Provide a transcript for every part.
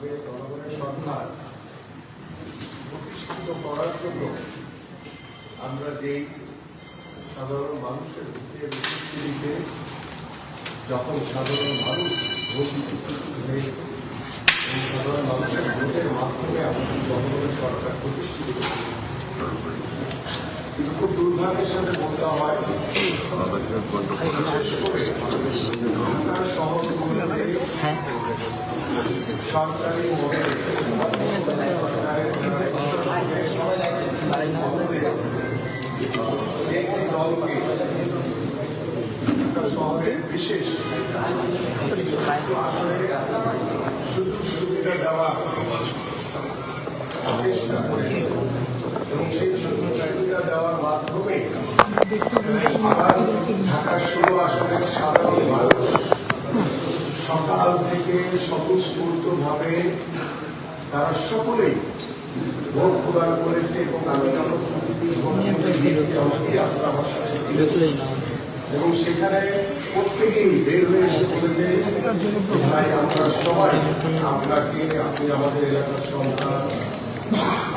মাধ্যমে জনগণের সরকার প্রতিষ্ঠিত করার জন্য আমরা যেই সাধারণ মানুষের উপস্থিতিতে যখন সাধারণ মানুষ ভোট হয়েছে এই সাধারণ মানুষের ভোটের মাধ্যমে আমাদের জনগণের সরকার প্রতিষ্ঠিত। কিন্তু খুব দুর্ভাগ্যের সাথে বলতে হয় বিশেষ করে শহরগুলোতে সরকারি একটি দলকে ঢাকা শহরের বিশেষ। সুযোগ সুবিধা দেওয়া চেষ্টা করেছে এবং সেই সুযোগ সুবিধা দেওয়ার মাধ্যমে আবার ঢাকা ষোলো আসনের সাধারণ মানুষ সকাল থেকে স্বতঃস্ফূর্ত ভাবে তারা সকলেই ভোট প্রদান করেছে এবং আমি এবং সেখানে প্রত্যেকেই বের হয়ে এসে বলেছে, ভাই, আমরা সবাই আপনাকে, আপনি আমাদের এলাকার সন্তান।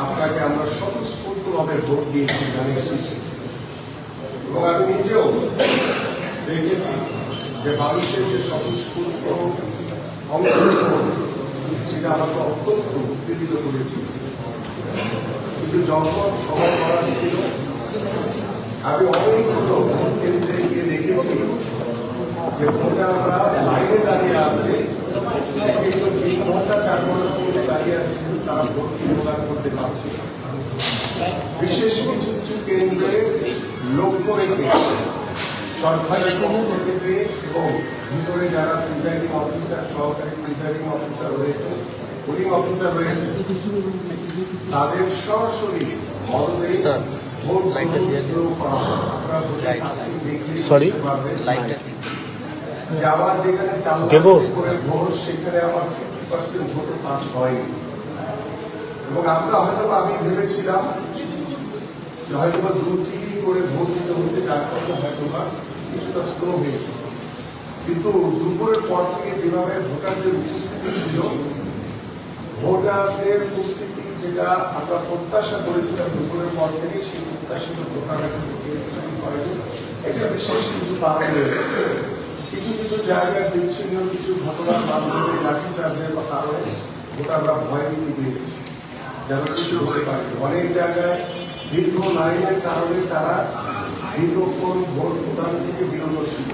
আপনাকে আমরা স্বতঃস্ফূর্ত ভাবে ভোট দিয়েছি এখানে এসেছি এবং আমি নিজেও দেখেছি যে মানুষের যে স্বতঃস্ফূর্ত অংশগ্রহণ সেটা আমাকে অত্যন্ত উত্তেজিত করেছিল কিন্তু যখন সময় করা ছিল আমি অনেকগুলো কেন্দ্রে গিয়ে দেখেছি যে ভোটাররা লাইনে দাঁড়িয়ে আছে কিন্তু তিন ঘণ্টা চার ঘণ্টা পর্যন্ত দাঁড়িয়ে আছে তারা ভোট প্রদান করতে পারছে বিশেষ কিছু কিছু কেন্দ্রে লক্ষ্য রেখে সরকারের পক্ষ থেকে ভিতরে যারা প্রিজাইডিং অফিসার সহকারী প্রিজাইডিং অফিসার রয়েছে পুলিং অফিসার রয়েছে তাদের সরাসরি ভোট গ্রহণ শুরু করা আপনারা ভোটের কাজটি দেখলে Sorry? বুঝতে পারবেন। যে আমার যেখানে চালু করে ভোট সেখানে আমার ফিফটি পার্সেন্ট ভোট পাস হয়নি এবং আমরা হয়তো আমি ভেবেছিলাম হয়তো বা দুটি করে ভোট দিতে হচ্ছে যার কারণে হয়তো বা কিছুটা স্লো হয়েছে। কিন্তু দুপুরের পর থেকে যেভাবে ভোটারদের উপস্থিতি ছিল, ভোটারদের উপস্থিতি যেটা আমরা প্রত্যাশা করেছিলাম দুপুরের পর থেকে, সেই প্রত্যাশিত হয়নি এটা বিশেষ কিছু কারণ রয়েছে। কিছু কিছু জায়গায় বিচ্ছিন্ন কিছু ঘটনার মাধ্যমে লাঠিচার্জের কারণে ভোটাররা ভয় ভীতি পেয়েছে যেন কিছু হতে পারে। অনেক জায়গায় দীর্ঘ লাইনের কারণে তারা দীর্ঘক্ষণ ভোট প্রদান থেকে বিরত ছিল।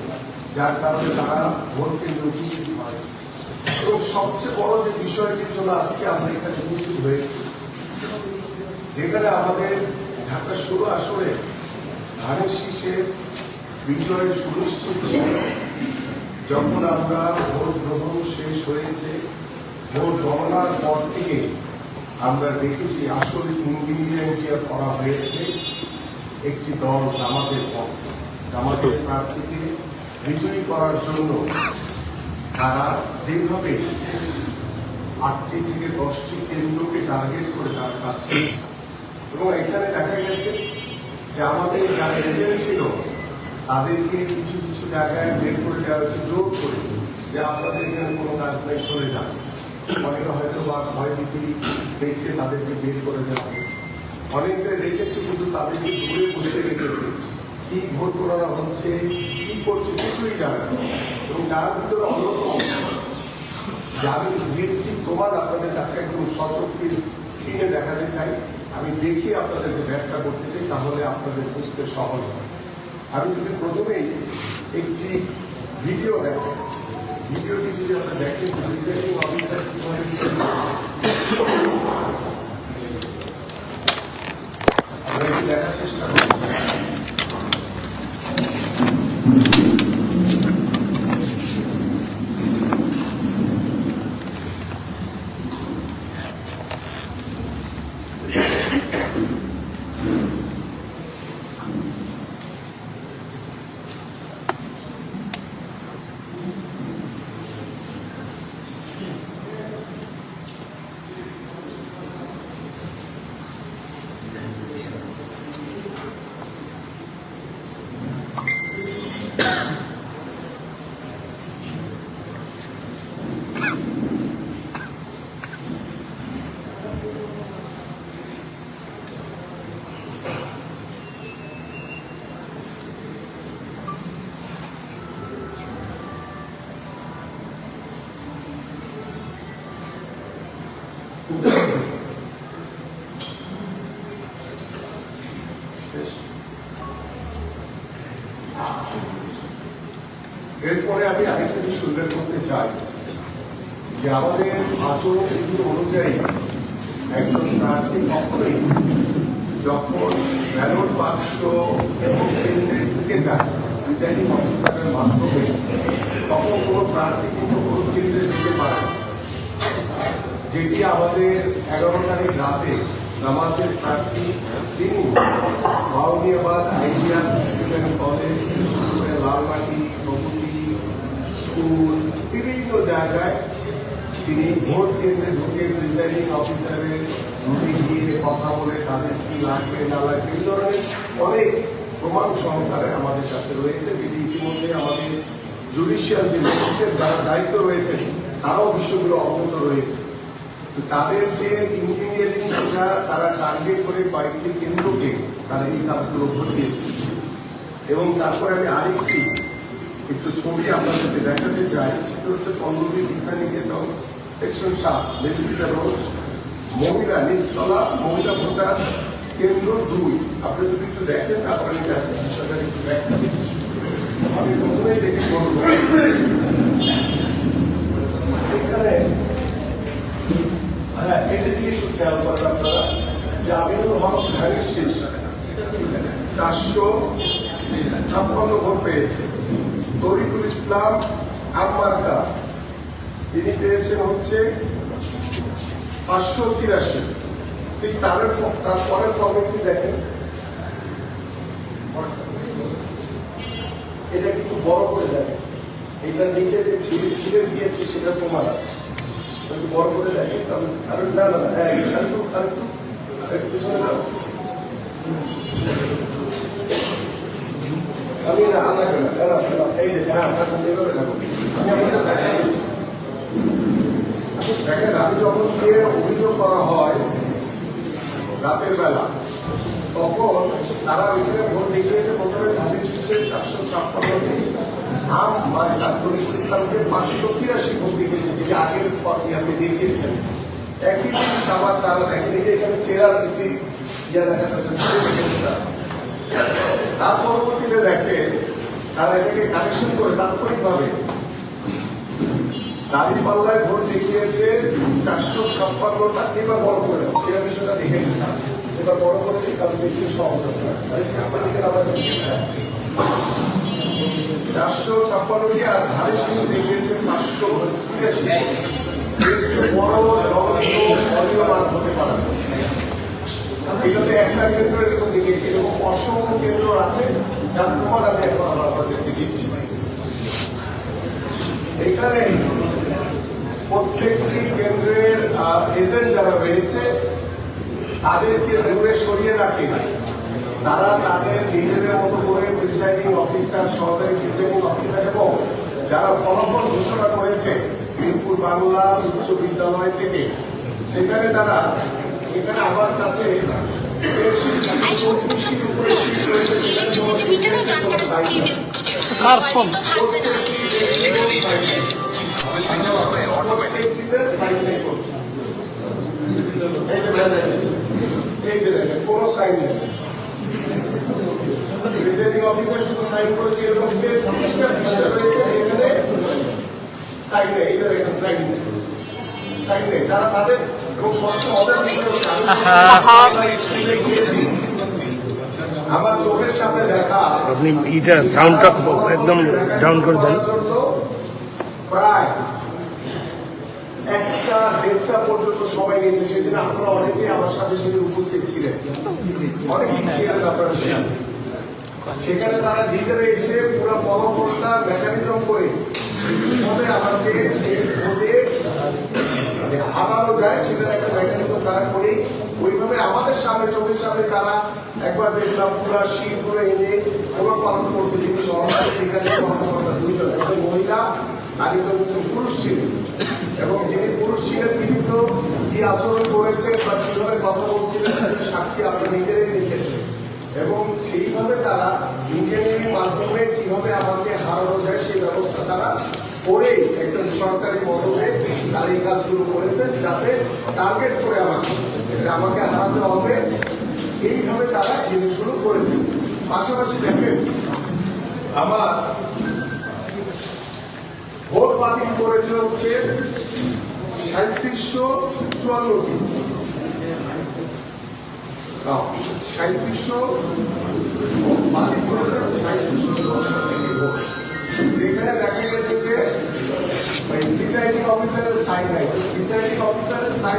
যার কারণে তারা ভোট কেন্দ্রে উপস্থিত হয় এবং সবচেয়ে বড় যে বিষয়টির জন্য আজকে আমরা এখানে উপস্থিত হয়েছি, যেখানে আমাদের ঢাকা ষোলো আসরে ধানের শীষের বিজয় সুনিশ্চিত ছিল যখন আমরা ভোট গ্রহণ শেষ হয়েছে, ভোট গণনার পর থেকে আমরা দেখেছি আসলে ইঞ্জিনিয়ারিং যে করা হয়েছে একটি দল জামাতের পক্ষে জামাতের প্রার্থীকে। বিজয়ী করার জন্য তারা যেভাবে আটটি থেকে দশটি কেন্দ্রকে টার্গেট করে তারা কাজ করেছে। এবং এখানে দেখা গেছে যে আমাদের যারা এজেন্ট ছিল, তাদেরকে কিছু কিছু জায়গায় বের করে দেওয়া হয়েছে, জোর করে যে আপনাদের এখানে কোনো কাজ নেই, চলে যান। অনেকে হয়তো বা ভয় ভীতি দেখে তাদেরকে বের করে দেওয়া হয়েছে। অনেকে রেখেছে কিন্তু তাদেরকে দূরে বসে রেখেছে। কি ভোট করানো হচ্ছে করছে কিছুই জানে এবং তার ভিতরে অন্যতম যে আমি ভিত্তিক প্রমাণ আপনাদের কাছে একদম সচক্ষে স্ক্রিনে দেখাতে চাই। আমি দেখি আপনাদেরকে ব্যাখ্যা করতে চাই, তাহলে আপনাদের বুঝতে সহজ হয়। আমি যদি প্রথমেই একটি ভিডিও দেখেন ভিডিওটি যদি আপনারা দেখেন প্রিজাইডিং অফিসার কীভাবে আমরা দেখার চেষ্টা করছি চাই, যে আমাদের আচরণ অনুযায়ী একজন প্রার্থী কখনোই যখন ব্যালট বাক্স এবং কেন্দ্রের দিকে যায় প্রিজাইডিং অফিসারের মাধ্যমে, তখন কোনো প্রার্থী কিন্তু ভোট কেন্দ্রে যেতে পারে যেটি আমাদের এগারো তারিখ রাতে জামাতের প্রার্থী তিনি Mauniabad ideal student college Lalmati প্রভৃতি স্কুল বিভিন্ন জায়গায় তিনি ভোট কেন্দ্রে ঢুকে প্রিজাইডিং অফিসারের রুটি গিয়ে কথা বলে তাদের কি লাগবে, না লাগবে, এই ধরনের অনেক প্রমাণ সহকারে আমাদের কাছে রয়েছে যেটি ইতিমধ্যে আমাদের জুডিশিয়াল যে ম্যাজিস্ট্রেট যারা দায়িত্ব রয়েছে তারাও বিষয়গুলো অবগত রয়েছে। তো তাদের যে ইঞ্জিনিয়ারিং যেটা তারা টার্গেট করে কয়েকটি কেন্দ্রকে তারা এই কাজগুলো ঘটিয়েছে এবং তারপরে আমি আরেকটি একটু ছবি আপনাদেরকে দেখাতে চাই, সেটা হচ্ছে পল্লবী বিজ্ঞানীকেতন সেকশন সাত মেডিকেটা রোড মহিলা নিচতলা, মহিলা ভোটার, কেন্দ্র দুই। আপনি যদি একটু দেখেন দেখেন বিষয়টা একটু ব্যাখ্যা দিচ্ছি। আমি প্রথমেই দেখে এখানে হ্যাঁ এটা দিয়ে একটু খেয়াল করেন আপনারা, যে আমিনুল হক ধানের শেষ, চারশো ছাপ্পান্ন ভোট পেয়েছে। তরিকুল ইসলাম আম্মার্কা তিনি পেয়েছেন হচ্ছে পাঁচশো তিরাশি ঠিক তার তারপরের ফর্মেটটি দেখেন এটা কিন্তু বড় করে দেখেন এটা নিচে যে ছিঁড়ে ছিঁড়ে দিয়েছি সেটা প্রমাণ আছে একটু বড় করে দেখেন কারণ না না হ্যাঁ আরেকটু আরেকটু পিছনে দেখো দেখা দেখেন আমি যখন গিয়ে অভিযোগ করা হয় রাতের বেলা তখন তারা ওইখানে ভোট দেখিয়েছে প্রথমে চারশো ছাপ্পান্ন আম মানে ইসলামকে পাঁচশো তিরাশি ভোট দেখিয়েছে যেটি আগের পর্বে দেখিয়েছেন একই জিনিস আবার তারা দেখেন এই এখানে চেরার একটি দেখা যাচ্ছে তারা পরবর্তীতে দেখেন, তারা এটাকে কানেকশন করে তাৎক্ষণিকভাবে। দাড়ি পাল্লায় ভোট দেখিয়েছে চারশো ছাপ্পান্নটা এবার বড় করে। সেটা বিষয়টা দেখেছি না এবার বড় করে কারণ দেখতে সহজ। চারশো ছাপ্পান্নটি আর ধারে শিশু দেখিয়েছে পাঁচশো তিরাশি বড় জগৎ অনিয়মান হতে পারে। এটাতে একটা কেন্দ্র এরকম দেখেছি এরকম অসংখ্য কেন্দ্র আছে, যার প্রমাণ আমি এখন আমার আপনাদেরকে দিচ্ছি এখানে প্রত্যেকটি কেন্দ্রের এজেন্ট যারা রয়েছে, তাদেরকে দূরে সরিয়ে রাখে। তারা তাদের নিজেদের মতো করে প্রিসাইডিং অফিসার সহকারী প্রিসাইডিং অফিসার এবং যারা ফলাফল ঘোষণা করেছে, মিরপুর বাংলা উচ্চ বিদ্যালয় থেকে, সেখানে তারা এখানে আমার কাছে কোনো sign নেই। sign অফিসার শুধু সাইন করেছে এর মধ্যে পৃষ্ঠা রয়েছে এখানে সাইন নেই এই সাইন নেই আপনি এটা সাউন্ডটা একদম ডাউন করে দেন। প্রায় একটা দেড়টা পর্যন্ত সময় নিয়েছে সেদিন আপনারা অনেকেই আমার সাথে সেদিন উপস্থিত ছিলেন। অনেকেই ছিলেন আপনারা সেখানে। সেখানে তারা নিজেরা এসে পুরো ফলাফলটা মেকানিজম করে আমাকে ভোটে হারানো যায়, সেটার একটা মেকানিজম তারা করেই। ওইভাবে আমাদের সামনে, চোখের সামনে তারা একবার দেখলাম, পুরা শীত করে এনে ওরা পালন করছে, যিনি সহকারী দুইজন। মহিলা, আর একজন হচ্ছে পুরুষ ছিলেন এবং যিনি পুরুষ ছিলেন তিনি তো কি আচরণ করেছেন বা কীভাবে কথা বলছিলেন সাক্ষী আমরা নিজেরাই দেখেছি। এবং সেইভাবে তারা ইঞ্জিনিয়ারিং মাধ্যমে কীভাবে আমাকে হারানো যায়, সেই ব্যবস্থা তারা করে একটা সরকারি পদে তারা এই কাজগুলো করেছেন যাতে টার্গেট করে আমাকে আমাকে হারাতে হবে। এইভাবে তারা জিনিসগুলো করেছেন পাশাপাশি দেখেন, আমার ভোট বাতিল করেছে হচ্ছে সাঁত্রিশশো চুয়ান্নটি। সাঁত্রিশশো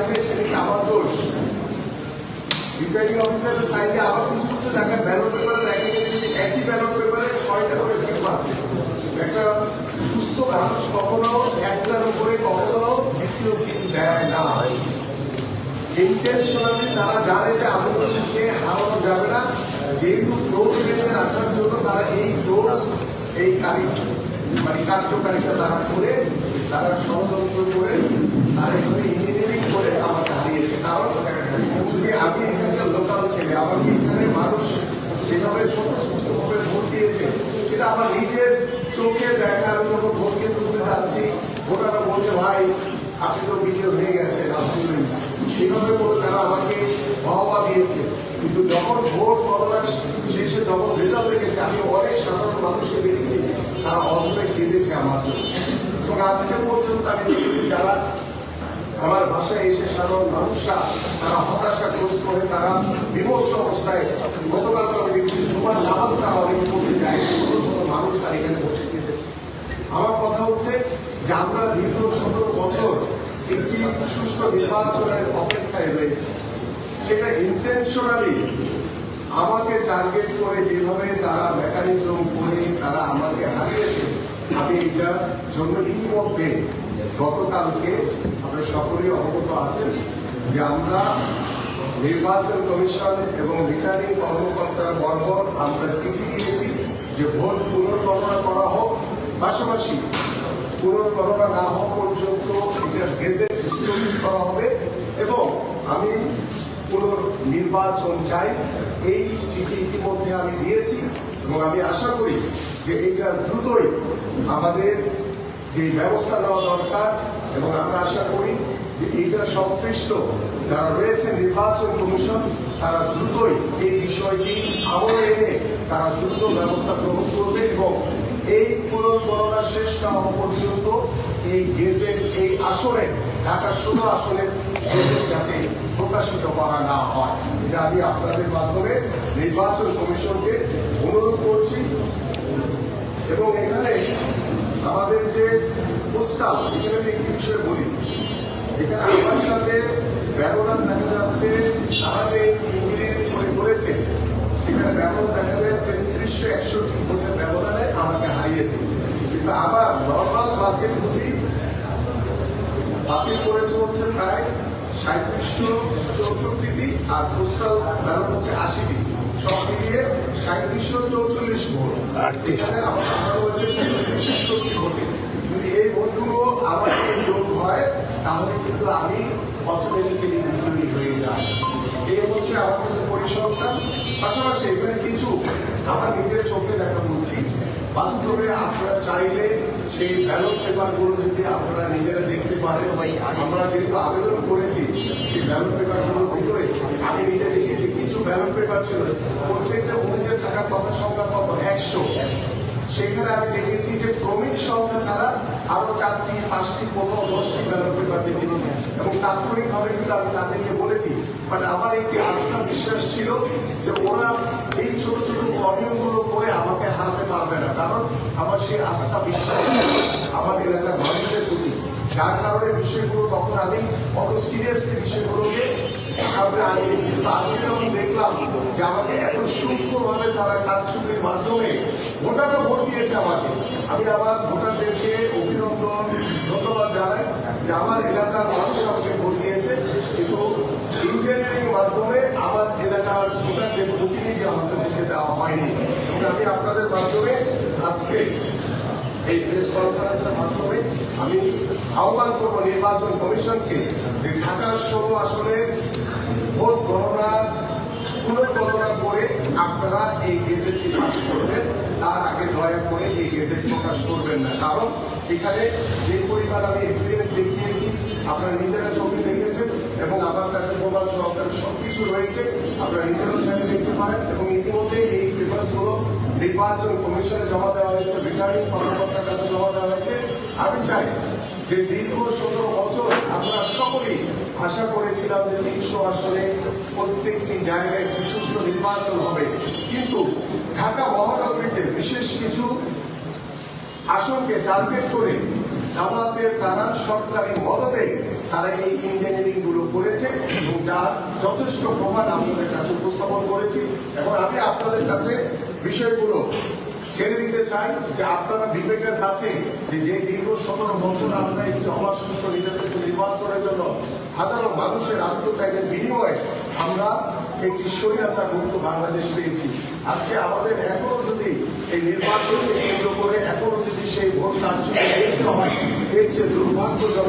সাইন নেই আমার দোষ? প্রিসাইডিং অফিসারের সাইনে আবার কিছু কিছু জায়গায় ব্যালট পেপারে দেখা গেছে যে একই ব্যালট পেপারে ছয়টা করে সিট আছে। একটা সুস্থ মানুষ কখনো একটার উপরে, কখনো দ্বিতীয় সিট দেয় না। ইন্টেনশনালি তারা জানে যে আমাদেরকে হারানো যাবে না। যেহেতু ডোজ বেঁধে রাখার জন্য তারা এই ডোজ এই কারি মানে কার্যকারিতা তারা করে, তারা ষড়যন্ত্র করে, তারা এখানে ইঞ্জিনিয়ারিং করে আমাকে হারিয়েছে কারণ যদি আমি এখানকার লোকাল ছেলে, আমাকে এখানে মানুষ যেভাবে স্বতঃস্ফূর্তভাবে ভোট দিয়েছে, সেটা আমার নিজের চোখে দেখা আমি ভোট কেন্দ্র করে যাচ্ছি। ভোটাররা বলছে, ভাই, আপনি তো বিজয় হয়ে গেছেন আলহামদুলিল্লাহ সেভাবে করে তারা আমাকে বাহবা দিয়েছে। কিন্তু যখন ভোট গণনা শেষে যখন রেজাল্ট দেখেছে, আমি অনেক সাধারণ মানুষকে দেখেছি, তারা অজরে কেঁদেছে আমার জন্য। এবং আজকে পর্যন্ত আমি যারা আমার ভাষায় এসে সাধারণ মানুষরা তারা হতাশাগ্রস্ত হয়ে তারা বিমর্ষ অবস্থায় গতকাল আমি দেখেছি জুমার নামাজটা অনেকে পড়তে যায়। ছোট ছোট মানুষ তারা এখানে বসে কেঁদেছে আমার কথা হচ্ছে যে আমরা দীর্ঘ সতেরো বছর একটি সুষ্ঠু নির্বাচনের অপেক্ষায় রয়েছে। সেটা ইন্টেনশনালি আমাকে টার্গেট করে যেভাবে তারা মেকানিজম করে তারা আমাকে হারিয়েছে, আমি এটার জন্য ইতিমধ্যে গতকালকে আমরা সকলেই অবগত আছেন যে আমরা নির্বাচন কমিশন এবং রিটার্নিং কর্মকর্তারা বরাবর আমরা চিঠি দিয়েছি যে ভোট পুনর্গণনা করা হোক। পাশাপাশি পুনর্গণনা না হওয়া পর্যন্ত এটার গেজেট স্থগিত করা হবে এবং আমি পুনর্নির্বাচন চাই। এই চিঠি ইতিমধ্যে আমি দিয়েছি এবং আমি আশা করি যে এটা দ্রুতই আমাদের যে ব্যবস্থা নেওয়া দরকার এবং আমরা আশা করি যে এইটা সংশ্লিষ্ট যারা রয়েছে নির্বাচন কমিশন, তারা দ্রুতই এই বিষয়টি আমলে এনে তারা দ্রুত ব্যবস্থা গ্রহণ করবে এবং এই পুনর্গণনা শেষ না হওয়া পর্যন্ত এই গেজেট, এই আসনে ঢাকা ষোলো আসনের গেজেট যাতে প্রকাশিত করা না হয়। এটা আমি আপনাদের মাধ্যমে নির্বাচন কমিশনকে অনুরোধ করছি এবং এখানে আমাদের যে পোস্টাল এখানে আমি একটি বিষয় বলি। এখানে আমার সাথে ব্যবধান দেখা যাচ্ছে তারা যে ইঞ্জিনিয়ারিং করে করেছে। সেখানে ব্যবধান দেখা যায় তেত্রিশশো একষট্টি ভোটের ব্যবধানে আমাকে হারিয়েছে। কিন্তু আবার নর্মাল বাতিল ভোটই বাতিল করেছে হচ্ছে প্রায় সাঁত্রিশশো চৌষট্টিটি আর পোস্টাল ব্যালট হচ্ছে আশিটি। সব মিলিয়ে সাঁত্রিশশো চৌচল্লিশ ভোট। এখানে আমার হচ্ছে পেপারগুলো যদি আপনারা নিজেরা দেখতে পারেন আমরা যেহেতু আবেদন করেছি সেই ব্যালট পেপারগুলোর ভিতরে আমি নিজে দেখেছি কিছু ব্যালট পেপার ছিল প্রত্যেকটা ভোটের টাকার কথা সংখ্যা কত একশো। সেখানে আমি দেখেছি যে ক্রমিক সংখ্যা ছাড়া আরও চারটি পাঁচটি কোথাও দশটি ব্যালট পেপার দেখেছি। এবং তাৎক্ষণিকভাবে কিন্তু আমি তাদেরকে বলেছি বাট আমার একটি আস্থা বিশ্বাস ছিল যে ওরা এই ছোট ছোট অনিয়মগুলো আমাকে হারাতে পারবে না। কারণ আমার সেই আস্থা বিশ্বাস, আমার এলাকার মানুষের প্রতি। যার কারণে বিষয়গুলো তখন আমি অত সিরিয়াসলি বিষয়গুলোকে সামনে আনি কিন্তু আজকে যখন দেখলাম যে আমাকে এত সূক্ষ্মভাবে তারা কারচুপির মাধ্যমে ভোটাররা ভোট দিয়েছে আমাকে। আমি আমার ভোটারদেরকে অভিনন্দন, ধন্যবাদ জানাই যে আমার এলাকার মানুষ আমাকে ভোট দিয়েছে কিন্তু ইঞ্জিনিয়ারিং মাধ্যমে আমার এলাকার ভোটারদের প্রতিনিধি আমাকে দেশে দেওয়া হয়নি এবং আমি আপনাদের মাধ্যমে আজকে এই প্রেস কনফারেন্সের মাধ্যমে আমি আহ্বান করব নির্বাচন কমিশনকে যে ঢাকার ষোলো আসনে ভোট গণনা, পুনর্গণনা করে আপনারা এই গেজেটটি পাস করবেন। তার আগে দয়া করে এই গেজেট প্রকাশ করবেন না। কারণ এখানে যে পরিমাণ আমি এক্সপিরিয়েন্স দেখিয়েছি, আপনারা নিজেরা এবং আমার কাছে প্রমাণ সহকারে সবকিছু রয়েছে। আপনারা নিজেরাও চাইলে দেখতে পারেন এবং ইতিমধ্যে এই পেপারসগুলো নির্বাচন কমিশনে জমা দেওয়া হয়েছে রিটার্নিং কর্মকর্তার কাছে জমা দেওয়া হয়েছে। আমি চাই যে দীর্ঘ সতেরো বছর আমরা সকলেই আশা করেছিলাম যে তিনশো আসনে প্রত্যেকটি জায়গায় সুষ্ঠু নির্বাচন হবে। কিন্তু ঢাকা মহানগরীতে বিশেষ কিছু আসনকে টার্গেট করে জামাতের তারা সরকারি মদতে তারা এই ইঞ্জিনিয়ারিংগুলো করেছে এবং যার যথেষ্ট প্রমাণ আপনাদের কাছে উপস্থাপন করেছি এবং আমি আপনাদের কাছে বিষয়গুলো ছেড়ে দিতে চাই যে আপনারা বিবেকের কাছে যে যে দীর্ঘ সতেরো বছর আমরা একটি অবাধ সুষ্ঠু নিরপেক্ষ নির্বাচনের জন্য হাজারো মানুষের আত্মত্যাগের বিনিময়ে আমরা একটি স্বৈরাচার মুক্ত বাংলাদেশ পেয়েছি। আজকে আমাদের এখনও যদি এই নির্বাচনকে কেন্দ্র করে এখনও যদি সেই ভোট কার্যক্রম হয়, এর চেয়ে দুর্ভাগ্যজনক